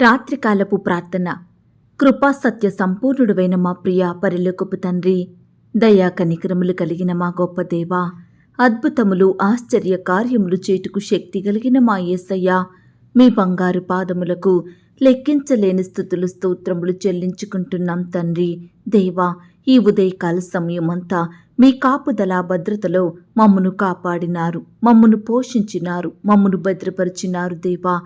రాత్రికాలపు ప్రార్థన. కృపా సత్య సంపూర్ణుడువైన మా ప్రియ పరిలోకపు తండ్రి దయా కనికరములు కలిగిన మా గొప్ప దేవా అద్భుతములు ఆశ్చర్య కార్యములు చేటుకు శక్తి కలిగిన మా యేసయ్య మీ బంగారు పాదములకు లెక్కించలేని స్థుతులు స్తోత్రములు చెల్లించుకుంటున్నాం తండ్రి. దేవా ఈ ఉదయకాల సమయమంతా మీ కాపుదల భద్రతలో మమ్మను కాపాడినారు మమ్మను పోషించినారు మమ్మను భద్రపరిచినారు దేవా.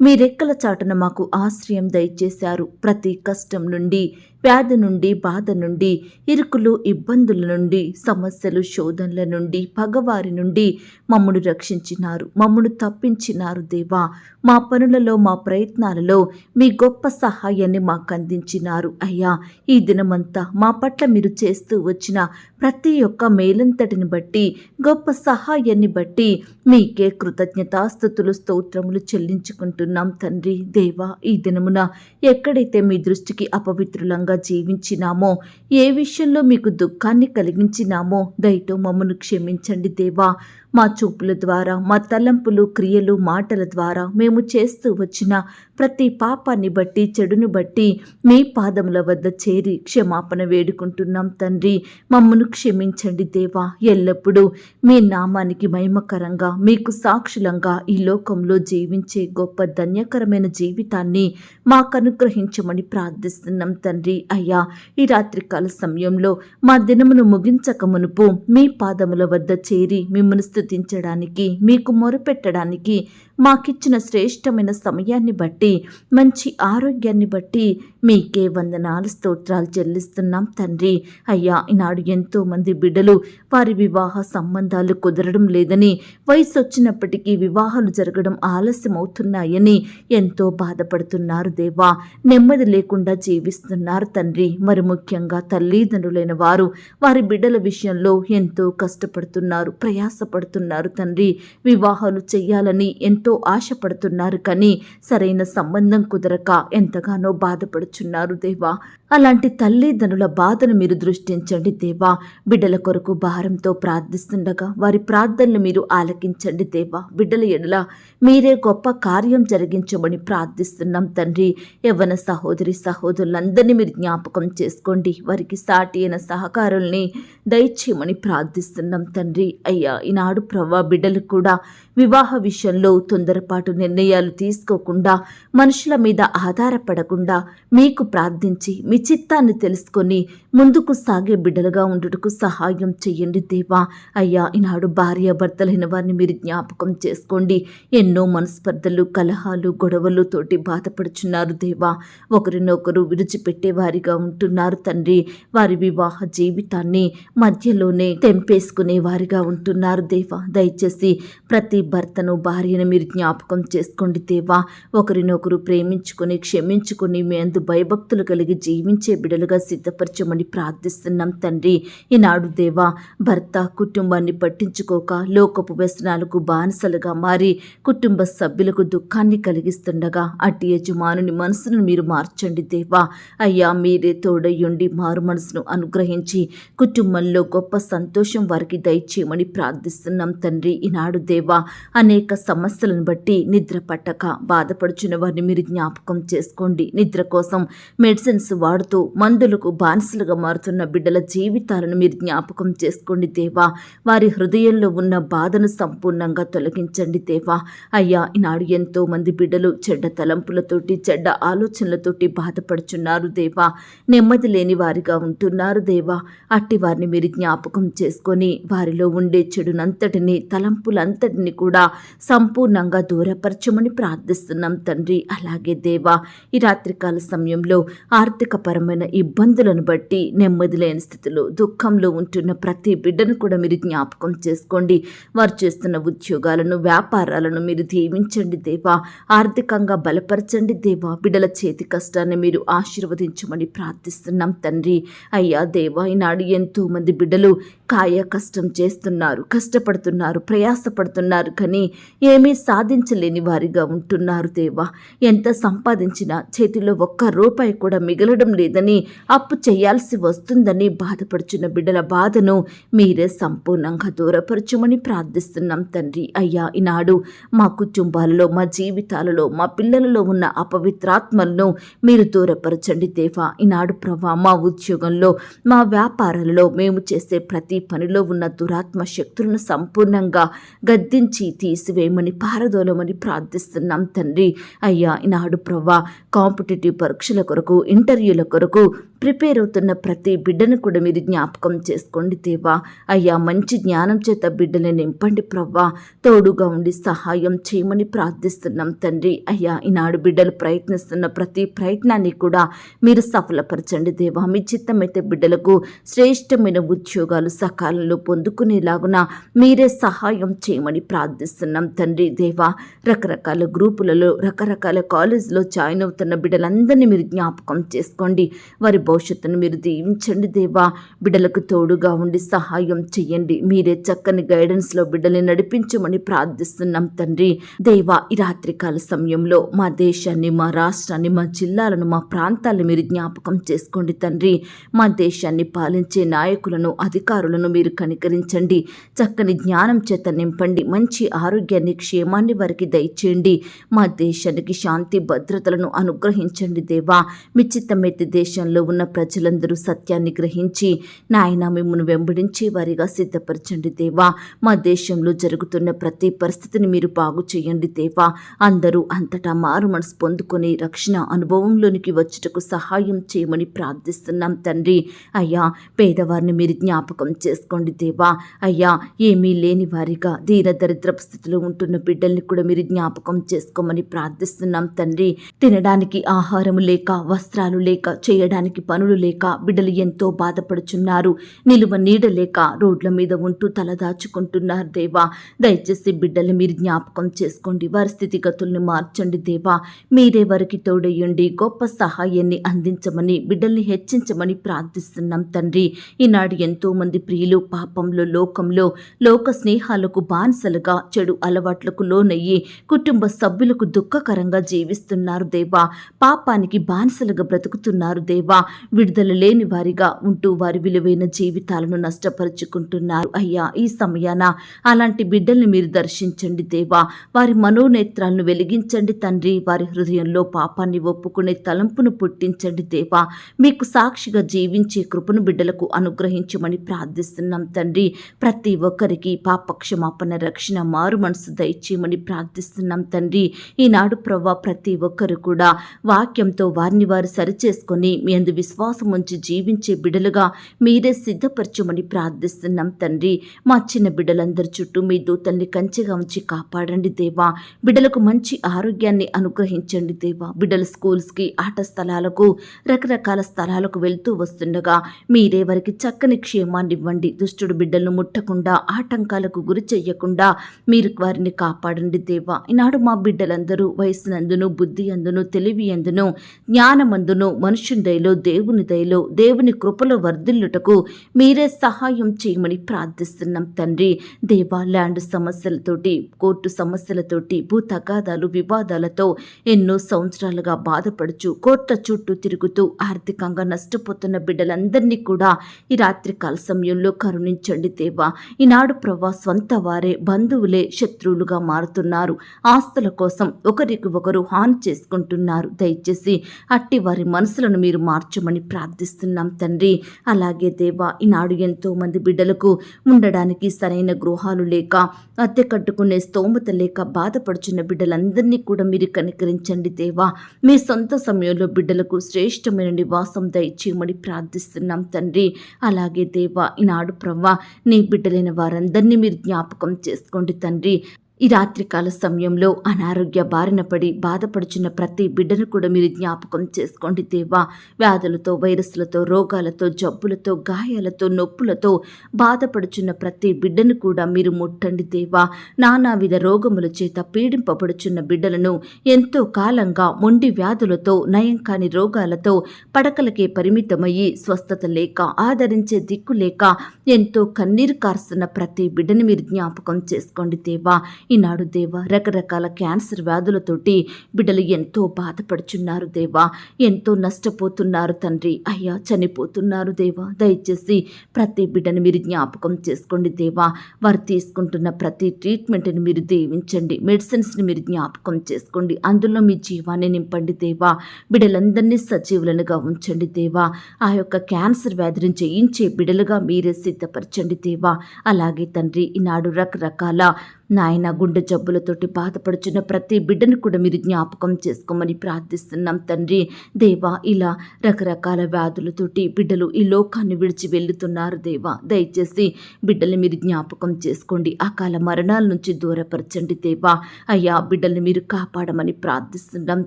మీ రెక్కల చాటున మాకు ఆశ్రయం దయచేశారు. ప్రతి కష్టం నుండి వ్యాధి నుండి బాధ నుండి ఇరుకులు ఇబ్బందుల నుండి సమస్యలు శోధనల నుండి పగవారి నుండి మమ్మను రక్షించినారు మమ్మను తప్పించినారు దేవా. మా పనులలో మా ప్రయత్నాలలో మీ గొప్ప సహాయాన్ని మాకు అందించినారు. అయ్యా ఈ దినమంతా మా పట్ల మీరు చేస్తూ వచ్చిన ప్రతి ఒక్క మేలంతటిని బట్టి గొప్ప సహాయాన్ని బట్టి మీకే కృతజ్ఞతాస్థుతులు స్తోత్రములు చెల్లించుకుంటున్నాం తండ్రి దేవా. ఈ దినమున ఎక్కడైతే మీ దృష్టికి అపవిత్రులంగా జీవించినామో? ఏ విషయంలో మీకు దుఃఖాన్ని కలిగించినామో? దయతో మమ్మను క్షమించండి దేవా. మా చూపుల ద్వారా మా తలంపులు క్రియలు మాటల ద్వారా మేము చేస్తూ వచ్చిన ప్రతి పాపాన్ని బట్టి చెడును బట్టి మీ పాదముల వద్ద చేరి క్షమాపణ వేడుకుంటున్నాం తండ్రి. మమ్మను క్షమించండి దేవా. ఎల్లప్పుడూ మీ నామానికి మహిమకరంగా మీకు సాక్షులంగా ఈ లోకంలో జీవించే గొప్ప ధన్యకరమైన జీవితాన్ని మాకు అనుగ్రహించమని ప్రార్థిస్తున్నాం తండ్రి. అయ్యా ఈ రాత్రికాల సమయంలో మా దినమును ముగించక మునుపు మీ పాదముల వద్ద చేరి మిమ్మల్ని స్థుతించడానికి మీకు మొరుపెట్టడానికి మాకిచ్చిన శ్రేష్టమైన సమయాన్ని బట్టి మంచి ఆరోగ్యాన్ని బట్టి మీకే వందనాలు స్తోత్రాలు చెల్లిస్తున్నాం తండ్రి. అయ్యా ఈనాడు ఎంతోమంది బిడ్డలు వారి వివాహ సంబంధాలు కుదరడం లేదని వయసు వచ్చినప్పటికీ వివాహాలు జరగడం ఆలస్యం అవుతున్నాయని ఎంతో బాధపడుతున్నారు దేవా. నెమ్మది లేకుండా జీవిస్తున్నారు తండ్రి. మరి ముఖ్యంగా తల్లిదండ్రులైన వారు వారి బిడ్డల విషయంలో ఎంతో కష్టపడుతున్నారు ప్రయాసపడుతున్నారు తండ్రి. వివాహాలు చేయాలని ఎంతో ఆశపడుతున్నారు కానీ సరైన సంబంధం కుదరక ఎంతగానో బాధపడుచున్నారు దేవా. అలాంటి తల్లిదండ్రుల బాధను మీరు దృష్టించండి దేవా. బిడ్డల కొరకు భారంతో ప్రార్థిస్తుండగా వారి ప్రార్థనలు మీరు ఆలకించండి దేవా. బిడ్డల ఎడల మీరే గొప్ప కార్యం జరిగించమని ప్రార్థిస్తున్నాం తండ్రి. యవ్వన సహోదరి సహోదరులందరినీ మీరు జ్ఞాపకం చేసుకోండి. వారికి సాటి అయిన సహకారుల్ని దయచేయమని ప్రార్థిస్తున్నాం తండ్రి. అయ్యా ఈనాడు ప్రభా బిడ్డలు కూడా వివాహ విషయంలో తొందరపాటు నిర్ణయాలు తీసుకోకుండా మనుషుల మీద ఆధారపడకుండా మీకు ప్రార్థించి మీ చిత్తాన్ని తెలుసుకొని ముందుకు సాగే బిడ్డలుగా ఉండుటకు సహాయం చెయ్యండి దేవా. అయ్యా ఈనాడు భార్య భర్తలైన వారిని మీరు జ్ఞాపకం చేసుకోండి. ఎన్నో మనస్పర్ధలు కలహాలు గొడవలు తోటి బాధపడుచున్నారు దేవా. ఒకరినొకరు విడిచిపెట్టే వారిగా ఉంటున్నారు తండ్రి. వారి వివాహ జీవితాన్ని మధ్యలోనే తెంపేసుకునే వారిగా ఉంటున్నారు దేవా. దయచేసి ప్రతి భర్తను భార్యను మీరు జ్ఞాపకం చేసుకోండి దేవా. ఒకరినొకరు ప్రేమించుకొని క్షమించుకొని మీ అందు భయభక్తులు కలిగి జీవించే బిడలుగా సిద్ధపరచమని ప్రార్థిస్తున్నాం తండ్రి. ఈనాడు దేవా భర్త కుటుంబాన్ని పట్టించుకోక లోకపు వ్యసనాలకు బానిసలుగా మారి కుటుంబ సభ్యులకు దుఃఖాన్ని కలిగిస్తుండగా అటు యజమానుని మనసును మీరు మార్చండి దేవా. అయ్యా మీరే తోడయ్యుండి మారు మనసును అనుగ్రహించి కుటుంబంలో గొప్ప సంతోషం వారికి దయచేయమని ప్రార్థిస్తున్నాం తండ్రి. ఈనాడు దేవా అనేక సమస్యలను బట్టి నిద్ర పట్టక బాధపడుచున్న వారిని మీరు జ్ఞాపకం చేసుకోండి. నిద్ర కోసం మెడిసిన్స్ వాడుతూ మందులకు బానిసలుగా మారుతున్న బిడ్డల జీవితాలను మీరు జ్ఞాపకం చేసుకోండి దేవా. వారి హృదయంలో ఉన్న బాధను సంపూర్ణంగా తొలగించండి దేవా. అయ్యా ఈనాడు ఎంతో మంది బిడ్డలు చెడ్డ తలంపులతోటి చెడ్డ ఆలోచనలతోటి బాధపడుచున్నారు దేవా. నెమ్మది లేని వారిగా ఉంటున్నారు దేవా. అట్టి వారిని మీరు జ్ఞాపకం చేసుకొని వారిలో ఉండే చెడునంతటిని తలంపులంతటిని కూడా సంపూర్ణంగా దూరపరచమని ప్రార్థిస్తున్నాం తండ్రి. అలాగే దేవా ఈ రాత్రికాల సమయంలో ఆర్థికపరమైన ఇబ్బందులను బట్టి నెమ్మది లేని స్థితిలో దుఃఖంలో ఉంటున్న ప్రతి బిడ్డను కూడా మీరు జ్ఞాపకం చేసుకోండి. వారు చేస్తున్న ఉద్యోగాలను వ్యాపారాలను మీరు దీవించండి దేవా. ఆర్థికంగా బలపరచండి దేవా. బిడ్డల చేతి కష్టాన్ని మీరు ఆశీర్వదించమని ప్రార్థిస్తున్నాం తండ్రి. అయ్యా దేవా ఈనాడు ఎంతో మంది బిడ్డలు కాయ కష్టం చేస్తున్నారు కష్టపడుతున్నారు ప్రయాసపడుతున్నారు. కానీ ఏమీ సాధించలేని వారిగా ఉంటున్నారు దేవా. ఎంత సంపాదించినా చేతిలో ఒక్క రూపాయి కూడా మిగలడం లేదని అప్పు చేయాల్సి వస్తుందని బాధపడుచున్న బిడ్డల బాధను మీరే సంపూర్ణంగా దూరపరచమని ప్రార్థిస్తున్నాం తండ్రి. అయ్యా ఈనాడు మా కుటుంబాలలో మా జీవితాలలో మా పిల్లలలో ఉన్న అపవిత్రాత్మలను మీరు దూరపరచండి దేవా. ఈనాడు ప్రభా మా ఉద్యోగంలో మా వ్యాపారాలలో మేము చేసే ప్రతి పనిలో ఉన్న దురాత్మ శక్తులను సంపూర్ణంగా గద్దించి తీసివేయమని పారదోలమని ప్రార్థిస్తున్నాం తండ్రి. అయ్యా ఈనాడు ప్రభా కాంపిటేటివ్ పరీక్షల కొరకు ఇంటర్వ్యూల కొరకు ప్రిపేర్ అవుతున్న ప్రతి బిడ్డను కూడా మీరు జ్ఞాపకం చేసుకోండి దేవా. అయ్యా మంచి జ్ఞానం చేత బిడ్డని నింపండి ప్రవ్వా. తోడుగా ఉండి సహాయం చేయమని ప్రార్థిస్తున్నాం తండ్రి. అయ్యా ఈనాడు బిడ్డలు ప్రయత్నిస్తున్న ప్రతి ప్రయత్నాన్ని కూడా మీరు సఫలపరచండి దేవా. మీ చిత్తమైతే బిడ్డలకు శ్రేష్టమైన ఉద్యోగాలు సకాలంలో పొందుకునేలాగున మీరే సహాయం చేయమని ప్రార్థిస్తున్నాం తండ్రి దేవా. రకరకాల గ్రూపులలో రకరకాల కాలేజీలో జాయిన్ అవుతున్న బిడ్డలందరినీ మీరు జ్ఞాపకం చేసుకోండి. వారి భవిష్యత్తును మీరు దీవించండి దేవా. బిడ్డలకు తోడుగా ఉండి సహాయం చేయండి. మీరే చక్కని గైడెన్స్లో బిడ్డల్ని నడిపించమని ప్రార్థిస్తున్నాం తండ్రి. దేవా ఈ రాత్రికాల సమయంలో మా దేశాన్ని మా రాష్ట్రాన్ని మా జిల్లాలను మా ప్రాంతాలను మీరు జ్ఞాపకం చేసుకోండి తండ్రి. మా దేశాన్ని పాలించే నాయకులను అధికారులను మీరు కనికరించండి. చక్కని జ్ఞానం చేత నింపండి. మంచి ఆరోగ్యాన్ని క్షేమాన్ని వారికి దయచేయండి. మా దేశానికి శాంతి భద్రతలను అనుగ్రహించండి దేవా. మీ చిత్తమెత్తి దేశంలో ఉన్న ఉన్న ప్రజలందరూ సత్యాన్ని గ్రహించి నాయన మిమ్మల్ని వెంబడించే వారిగా సిద్ధపరచండి దేవా. మా దేశంలో జరుగుతున్న ప్రతి పరిస్థితిని మీరు బాగు చేయండి దేవా. అందరూ అంతటా మారు మనసు పొందుకొని రక్షణ అనుభవంలోనికి వచ్చుటకు సహాయం చేయమని ప్రార్థిస్తున్నాం తండ్రి. అయ్యా పేదవారిని మీరు జ్ఞాపకం చేసుకోండి దేవా. అయ్యా ఏమీ లేని వారిగా దీన దరిద్రపు స్థితిలో ఉంటున్న బిడ్డల్ని కూడా మీరు జ్ఞాపకం చేసుకోమని ప్రార్థిస్తున్నాం తండ్రి. తినడానికి ఆహారము లేక వస్త్రాలు లేక చేయడానికి పనులు లేక బిడ్డలు ఎంతో బాధపడుచున్నారు. నిలువ నీడ లేక రోడ్ల మీద ఉంటూ తలదాచుకుంటున్నారు దేవా. దయచేసి బిడ్డలు మీరు జ్ఞాపకం చేసుకోండి. వారి స్థితిగతుల్ని మార్చండి దేవా. మీరే వారికి తోడయ్యండి గొప్ప సహాయాన్ని అందించమని బిడ్డల్ని హెచ్చించమని ప్రార్థిస్తున్నాం తండ్రి. ఈనాడు ఎంతో మంది ప్రియులు పాపంలో లోకంలో లోక స్నేహాలకు బానిసలుగా చెడు అలవాట్లకు లోనయ్యి కుటుంబ సభ్యులకు దుఃఖకరంగా జీవిస్తున్నారు దేవా. పాపానికి బానిసలుగా బ్రతుకుతున్నారు దేవా. విడుదల లేని వారిగా ఉంటూ వారి విలువైన జీవితాలను నష్టపరుచుకుంటున్నారు. అయ్యా ఈ సమయాన అలాంటి బిడ్డల్ని మీరు దర్శించండి దేవా. వారి మనోనేత్రాలను వెలిగించండి తండ్రి. వారి హృదయంలో పాపాన్ని ఒప్పుకునే తలంపును పుట్టించండి దేవా. మీకు సాక్షిగా జీవించే కృపను బిడ్డలకు అనుగ్రహించమని ప్రార్థిస్తున్నాం తండ్రి. ప్రతి ఒక్కరికి పాపక్షమాపణ రక్షణ మారు మనసు దయచేయమని ప్రార్థిస్తున్నాం తండ్రి. ఈనాడు ప్రభా ప్రతి ఒక్కరు కూడా వాక్యంతో వారిని వారు సరిచేసుకొని మీ అందు విశ్వాసం ఉంచి జీవించే బిడలుగా మీరే సిద్ధపరచమని ప్రార్థిస్తున్నాం తండ్రి. మా చిన్న బిడ్డలందరి చుట్టూ మీ దూతల్ని కంచెగా ఉంచి కాపాడండి దేవా. బిడ్డలకు మంచి ఆరోగ్యాన్ని అనుగ్రహించండి దేవా. బిడ్డల స్కూల్స్కి ఆట స్థలాలకు రకరకాల స్థలాలకు వెళ్తూ వస్తుండగా మీరే వారికి చక్కని క్షేమాన్ని ఇవ్వండి. దుష్టుడు బిడ్డలను ముట్టకుండా ఆటంకాలకు గురి చెయ్యకుండా మీరు వారిని కాపాడండి దేవా. ఈనాడు మా బిడ్డలందరూ వయసునందును బుద్ధి అందును తెలివి అందును జ్ఞానమందును మనుషుండైలో దేవుని దయలో దేవుని కృపలో వర్ధిల్లుటకు మీరే సహాయం చేయమని ప్రార్థిస్తున్నాం తండ్రి. దేవా ల్యాండ్ సమస్యలతోటి కోర్టు సమస్యలతోటి భూ తగాదాలు వివాదాలతో ఎన్నో సంవత్సరాలుగా బాధపడుచు కోర్టుల చుట్టూ తిరుగుతూ ఆర్థికంగా నష్టపోతున్న బిడ్డలందరినీ కూడా ఈ రాత్రికాల సమయంలో కరుణించండి దేవా. ఈనాడు ప్రభా స్వంత వారే బంధువులే శత్రువులుగా మారుతున్నారు. ఆస్తుల కోసం ఒకరికి ఒకరు హాని చేసుకుంటున్నారు. దయచేసి అట్టి వారి మనసులను మీరు మార్చు ఉంచమని ప్రార్థిస్తున్నాం తండ్రి. అలాగే దేవా ఈనాడు ఎంతో మంది బిడ్డలకు ఉండడానికి సరైన గృహాలు లేక అద్దె కట్టుకునే స్తోమత లేక బాధపడుచున్న బిడ్డలందరినీ కూడా మీరు కనికరించండి దేవా. మీ సొంత సమయంలో బిడ్డలకు శ్రేష్టమైన నివాసం దయచేయమని ప్రార్థిస్తున్నాం తండ్రి. అలాగే దేవా ఈనాడు ప్రవ్వా నీ బిడ్డలైన వారందరినీ మీరు జ్ఞాపకం చేసుకోండి తండ్రి. ఈ రాత్రికాల సమయంలో అనారోగ్య బారిన పడి బాధపడుచున్న ప్రతి బిడ్డను కూడా మీరు జ్ఞాపకం చేసుకోండి దేవా. వ్యాధులతో వైరస్లతో రోగాలతో జబ్బులతో గాయాలతో నొప్పులతో బాధపడుచున్న ప్రతి బిడ్డను కూడా మీరు ముట్టండి దేవా. నానావిధ రోగముల చేత పీడింపబడుచున్న బిడ్డలను ఎంతో కాలంగా మొండి వ్యాధులతో నయం కాని రోగాలతో పడకలకే పరిమితమయ్యి స్వస్థత లేక ఆదరించే దిక్కు లేక ఎంతో కన్నీరు కారుస్తున్న ప్రతి బిడ్డను మీరు జ్ఞాపకం చేసుకోండి దేవా. ఈనాడు దేవా రకరకాల క్యాన్సర్ వ్యాధులతోటి బిడ్డలు ఎంతో బాధపడుచున్నారు దేవా. ఎంతో నష్టపోతున్నారు తండ్రి. అయ్యా చనిపోతున్నారు దేవా. దయచేసి ప్రతి బిడ్డను మీరు జ్ఞాపకం చేసుకోండి దేవా. వారు తీసుకుంటున్న ప్రతి ట్రీట్మెంట్ని మీరు దీవించండి. మెడిసిన్స్ని మీరు జ్ఞాపకం చేసుకోండి. అందులో మీ జీవాన్ని నింపండి దేవా. బిడ్డలందరినీ సజీవులనుగా ఉంచండి దేవా. ఆ యొక్క క్యాన్సర్ వ్యాధిని జయించే బిడ్డలుగా మీరే సిద్ధపరచండి దేవా. అలాగే తండ్రి ఈనాడు రకరకాల నాయన గుండె జబ్బులతోటి బాధపడుచున్న ప్రతి బిడ్డను కూడా మీరు జ్ఞాపకం చేసుకోమని ప్రార్థిస్తున్నాం తండ్రి. దేవా ఇలా రకరకాల వ్యాధులతోటి బిడ్డలు ఈ లోకాన్ని విడిచి వెళ్తున్నారు దేవా. దయచేసి బిడ్డల్ని మీరు జ్ఞాపకం చేసుకోండి. అకాల మరణాల నుంచి దూరపరచండి దేవా. అయ్యా బిడ్డల్ని మీరు కాపాడమని ప్రార్థిస్తున్నాం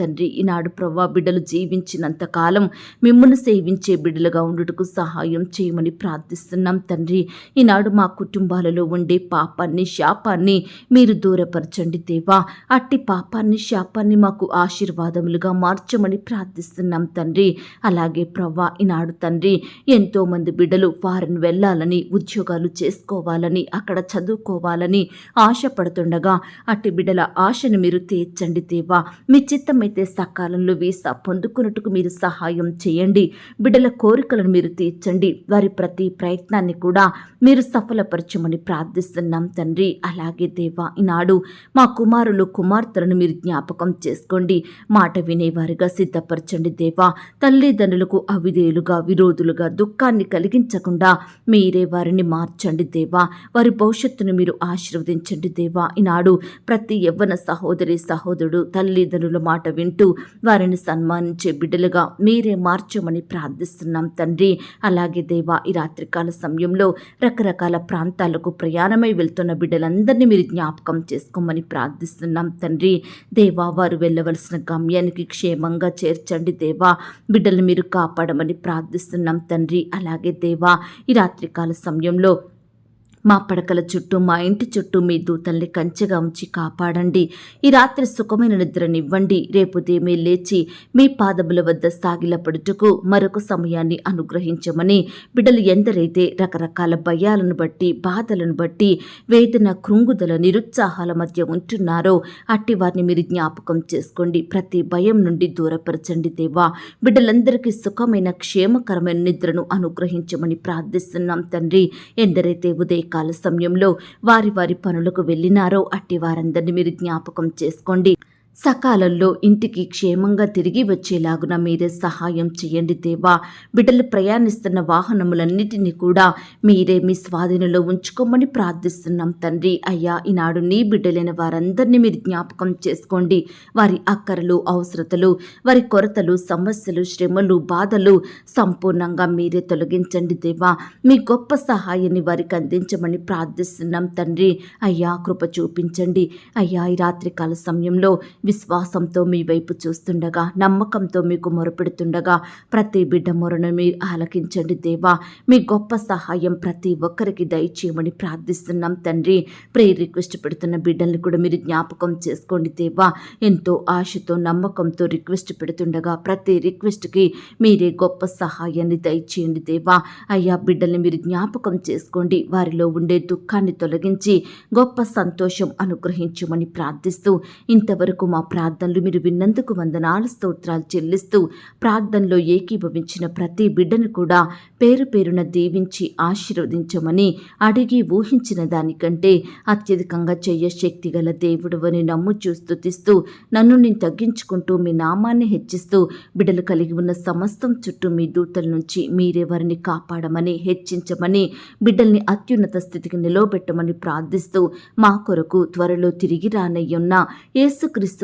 తండ్రి. ఈనాడు ప్రవ్వా బిడ్డలు జీవించినంత కాలం మిమ్మల్ని సేవించే బిడ్డలుగా ఉండుటకు సహాయం చేయమని ప్రార్థిస్తున్నాం తండ్రి. ఈనాడు మా కుటుంబాలలో ఉండే పాపాన్ని శాపాన్ని మీరు దూరపరచండి దేవా. అట్టి పాపాన్ని శాపాన్ని మాకు ఆశీర్వాదములుగా మార్చమని ప్రార్థిస్తున్నాం తండ్రి. అలాగే ప్రవ్వా ఈనాడు తండ్రి ఎంతో మంది బిడ్డలు ఫారెన్ వెళ్ళాలని ఉద్యోగాలు చేసుకోవాలని అక్కడ చదువుకోవాలని ఆశపడుతుండగా అట్టి బిడ్డల ఆశను మీరు తీర్చండి దేవా. మీ చిత్తమైతే సకాలంలో వీసా పొందుకున్నట్టుకు మీరు సహాయం చేయండి. బిడ్డల కోరికలను మీరు తీర్చండి. వారి ప్రతి ప్రయత్నాన్ని కూడా మీరు సఫలపరచమని ప్రార్థిస్తున్నాం తండ్రి. అలాగే దేవా ఈనాడు మా కుమారులు కుమార్తెలను మీరు జ్ఞాపకం చేసుకోండి. మాట వినేవారుగా సిద్ధపరచండి దేవా. తల్లిదండ్రులకు అవిధేయులుగా విరోధులుగా దుఃఖాన్ని కలిగించకుండా మీరే వారిని మార్చండి దేవా. వారి భవిష్యత్తును మీరు ఆశీర్వదించండి దేవా. ఈనాడు ప్రతి యవ్వన సహోదరి సహోదరుడు తల్లిదండ్రుల మాట వింటూ వారిని సన్మానించే బిడ్డలుగా మీరే మార్చమని ప్రార్థిస్తున్నాం తండ్రి. అలాగే దేవా ఈ రాత్రికాల సమయంలో రకరకాల ప్రాంతాలకు ప్రయాణమై వెళ్తున్న బిడ్డలందరినీ మీరు జ్ఞాపకం చేసుకోమని ప్రార్థిస్తున్నాం తండ్రి. దేవా వారు వెళ్ళవలసిన గమ్యానికి క్షేమంగా చేర్చండి దేవా. బిడ్డలు మీరు కాపాడమని ప్రార్థిస్తున్నాం తండ్రి. అలాగే దేవా ఈ రాత్రికాల సమయంలో మా పడకల చుట్టూ మా ఇంటి చుట్టూ మీ దూతల్ని కంచెగా ఉంచి కాపాడండి. ఈ రాత్రి సుఖమైన నిద్రనివ్వండి. రేపు దేమే లేచి మీ పాదముల వద్ద సాగిలపడుటకు మరొక సమయాన్ని అనుగ్రహించమని బిడ్డలు ఎందరైతే రకరకాల భయాలను బట్టి బాధలను బట్టి వేదన కృంగుదల నిరుత్సాహాల మధ్య ఉంటున్నారో అట్టి వారిని మీరు జ్ఞాపకం చేసుకోండి. ప్రతి భయం నుండి దూరపరచండి దేవా. బిడ్డలందరికీ సుఖమైన క్షేమకరమైన నిద్రను అనుగ్రహించమని ప్రార్థిస్తున్నాం తండ్రి. ఎందరైతే సాయంకాల సమయంలో వారి వారి పనులకు వెళ్ళినారో అట్టి వారందరినీ మీరు జ్ఞాపకం చేసుకోండి. సకాలంలో ఇంటికి క్షేమంగా తిరిగి వచ్చేలాగున మీరే సహాయం చేయండి దేవా. బిడ్డలు ప్రయాణిస్తున్న వాహనములన్నిటినీ కూడా మీరే మీ స్వాధీనంలో ఉంచుకోమని ప్రార్థిస్తున్నాం తండ్రి. అయ్యా ఈనాడు నీ బిడ్డలైన వారందరినీ మీరు జ్ఞాపకం చేసుకోండి. వారి అక్కరలు అవసరతలు వారి కొరతలు సమస్యలు శ్రమలు బాధలు సంపూర్ణంగా మీరే తొలగించండి దేవా. మీ గొప్ప సహాయాన్ని వారికి అందించమని ప్రార్థిస్తున్నాం తండ్రి. అయ్యా కృప చూపించండి. అయ్యా ఈ రాత్రికాల సమయంలో విశ్వాసంతో మీ వైపు చూస్తుండగా నమ్మకంతో మీకు మొరపెడుతుండగా ప్రతి బిడ్డ మొరను మీరు ఆలకించండి దేవా. మీ గొప్ప సహాయం ప్రతి ఒక్కరికి దయచేయమని ప్రార్థిస్తున్నాం తండ్రి. ప్రే రిక్వెస్ట్ పెడుతున్న బిడ్డల్ని కూడా మీరు జ్ఞాపకం చేసుకోండి దేవా. ఎంతో ఆశతో నమ్మకంతో రిక్వెస్ట్ పెడుతుండగా ప్రతి రిక్వెస్ట్కి మీరే గొప్ప సహాయాన్ని దయచేయండి దేవా. అయ్యా బిడ్డల్ని మీరు జ్ఞాపకం చేసుకోండి. వారిలో ఉండే దుఃఖాన్ని తొలగించి గొప్ప సంతోషం అనుగ్రహించమని ప్రార్థిస్తూ ఇంతవరకు మా ప్రార్థనలు మీరు విన్నందుకు వందనాలు స్తోత్రాలు చెల్లిస్తూ ప్రార్థనలో ఏకీభవించిన ప్రతి బిడ్డను కూడా పేరు పేరున దీవించి ఆశీర్వదించమని అడిగి ఊహించిన దానికంటే అత్యధికంగా చెయ్య శక్తి గల దేవుడు అని నమ్ము స్తుతిస్తూ నన్ను నేను తగ్గించుకుంటూ మీ నామాన్ని హెచ్చిస్తూ బిడ్డలు కలిగి ఉన్న సమస్తం చుట్టూ మీ దూతల నుంచి మీరే వారిని కాపాడమని హెచ్చించమని బిడ్డల్ని అత్యున్నత స్థితికి నిలవబెట్టమని ప్రార్థిస్తూ మా కొరకు త్వరలో తిరిగి రానయ్యున్న యేసుక్రీస్తు